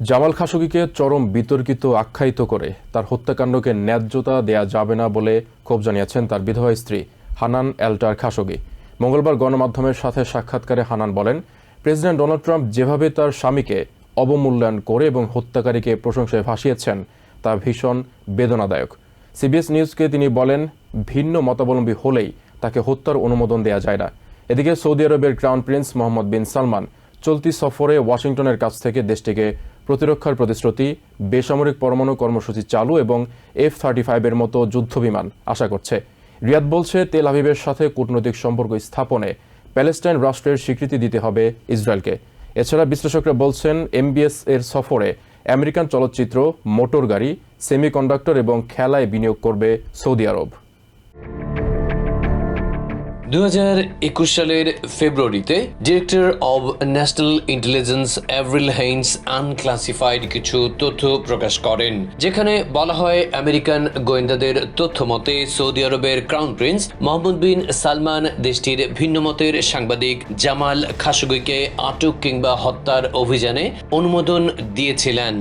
জামাল খাশোগিকে চরম বিতর্কিত আখ্যায়িত করে। তার হত্যাকাণ্ডকে ন্যায্যতা দেয়া যাবে না বলে ক্ষোভ জানিয়েছেন তার বিধবা স্ত্রী, হানান এল্টার খাশোগি। মঙ্গলবার গণমাধ্যমের সাথে সাক্ষাৎকারে হানান বলেন, প্রেসিডেন্ট ডোনাল্ড ট্রাম্প যেভাবে তার স্বামীকে অবমূল্যায়ন করে এবং হত্যাকারীকে প্রশংসায় ভাসিয়েছেন তা ভীষণ বেদনাদায়ক। সিবিএস নিউজকে তিনি বলেন, ভিন্ন মতাবলম্বী হলেই তাকে হত্যার অনুমোদন দেয়া যায় না। এদিকে সৌদি আরবের crown prince Mohammed bin Salman চলতি সফরে ওয়াশিংটনের কাছ থেকে দেশটিকে প্রতিরক্ষার প্রতিশ্রুতি, বেসামরিক পরমাণু কর্মসূচি চালু এবং এফ থার্টি ফাইভের মতো যুদ্ধবিমান আশা করছে। রিয়াদ বলছে, তেল আভিবের সাথে কূটনৈতিক সম্পর্ক স্থাপনে প্যালেস্টাইন রাষ্ট্রের স্বীকৃতি দিতে হবে ইসরায়েলকে। এছাড়া বিশ্লেষকরা বলছেন এমবিএস এর সফরে আমেরিকান চলচ্চিত্র, মোটর গাড়ি, সেমিকন্ডাক্টর এবং খেলায় বিনিয়োগ করবে সৌদি আরব। দু হাজার একুশ সালের ফেব্রুয়ারিতে director of national intelligence Avril Haines unclassified কিছু তথ্য প্রকাশ করেন, যেখানে বলা হয় আমেরিকান গোয়েন্দাদের তথ্য মতে সৌদি আরবের crown prince Mohammed bin Salman দেশটির ভিন্ন মতের সাংবাদিক জামাল খাশোগিকে আটক কিংবা হত্যার অভিযানে অনুমোদন দিয়েছিলেন।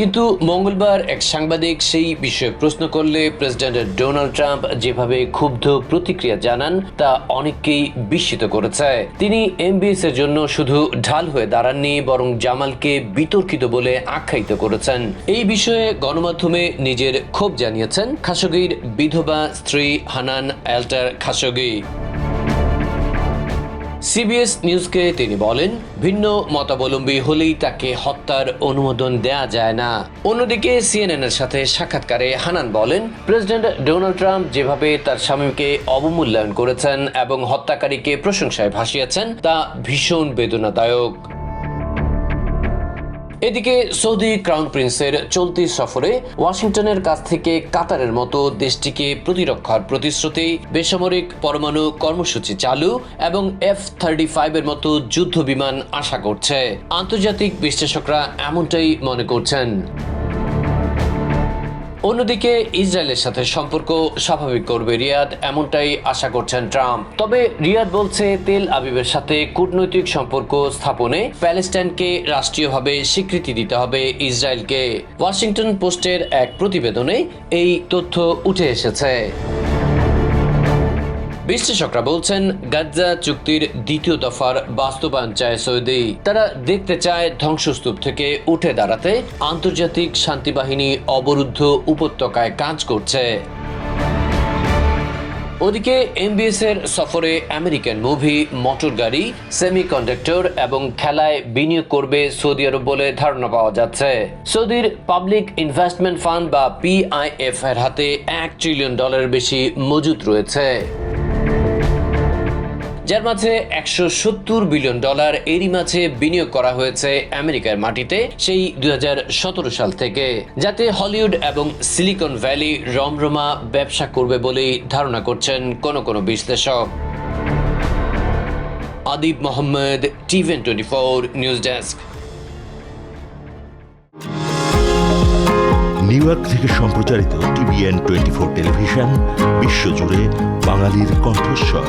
কিন্তু মঙ্গলবার এক সাংবাদিক সেই বিষয়ে প্রশ্ন করলে প্রেসিডেন্ট ডোনাল্ড ট্রাম্প যেভাবে ক্ষুব্ধ প্রতিক্রিয়া জানান, তা অনেককেই বিস্মিত করেছে। তিনি এমবিএস এর জন্য শুধু ঢাল হয়ে দাঁড়াননি, বরং জামালকে বিতর্কিত বলে আখ্যায়িত করেছেন। এই বিষয়ে গণমাধ্যমে নিজের ক্ষোভ জানিয়েছেন খাশোগির বিধবা স্ত্রী হানান অ্যাল্টার খাশোগি। সিবিএস নিউজকে তিনি বলেন, ভিন্ন মতাবলম্বী হলেই তাকে হত্যার অনুমোদন দেয়া যায় না। অন্যদিকে সিএনএন এর সাথে সাক্ষাৎকারে হানান বলেন, প্রেসিডেন্ট ডোনাল্ড ট্রাম্প যেভাবে তার স্বামীকে অবমূল্যায়ন করেছেন এবং হত্যাকারীকে প্রশংসায় ভাসিয়েছেন, তা ভীষণ বেদনাদায়ক। এদিকে সৌদি ক্রাউন প্রিন্সের চলতি সফরে ওয়াশিংটনের কাছ থেকে কাতারের মতো দেশটিকে প্রতিরক্ষার প্রতিশ্রুতি, বেসামরিক পরমাণু কর্মসূচি চালু এবং এফ থার্টি ফাইভের মতো যুদ্ধ বিমান আশা করছে। আন্তর্জাতিক বিশ্লেষকরা এমনটাই মনে করছেন। অন্যদিকে ইসরায়েলের সাথে সম্পর্ক স্বাভাবিক করবে রিয়াদ, এমনটাই আশা করছেন ট্রাম্প। তবে রিয়াদ বলছে, তেল আবিবের সাথে কূটনৈতিক সম্পর্ক স্থাপনে প্যালেস্টাইনকে রাষ্ট্রীয়ভাবে স্বীকৃতি দিতে হবে ইসরায়েলকে। ওয়াশিংটন পোস্টের এক প্রতিবেদনে এই তথ্য উঠে এসেছে। বিশ্লেষকরা বলছেন, গাজ্জা চুক্তির দ্বিতীয় দফার বাস্তবায়ন চায় সৌদি। তারা দেখতে চায় ধ্বংসস্তূপ থেকে উঠে দাঁড়াতে আন্তর্জাতিক শান্তি বাহিনী অবরুদ্ধ উপত্যকায় কাজ করছে। ওদিকে এমবিএস এর সফরে আমেরিকান মুভি, মোটর গাড়ি, সেমিকন্ডাক্টর এবং খেলায় বিনিয়োগ করবে সৌদি আরব বলে ধারণা পাওয়া যাচ্ছে। সৌদির পাবলিক ইনভেস্টমেন্ট ফান্ড বা পিআইএফ এর হাতে এক ট্রিলিয়ন ডলারের বেশি মজুদ রয়েছে। যার মাঝে একশো সত্তর বিলিয়ন ডলার এরই মাঝে বিনিয়োগ করা হয়েছে আমেরিকার মাটিতে সেই দুই হাজার সতেরো সাল থেকে। যাতে হলিউড এবং সিলিকন ভ্যালি রমরমা ব্যবসা করবে বলেই ধারণা করছেন কোন কোন বিশ্লেষক। Adib Mohammad TVN twenty four, news desk. New York থেকে সম্প্রচারিত টিভিএন টোয়েন্টি ফোর টেলিভিশন, বিশ্বজুড়ে বাঙালির কণ্ঠস্বর।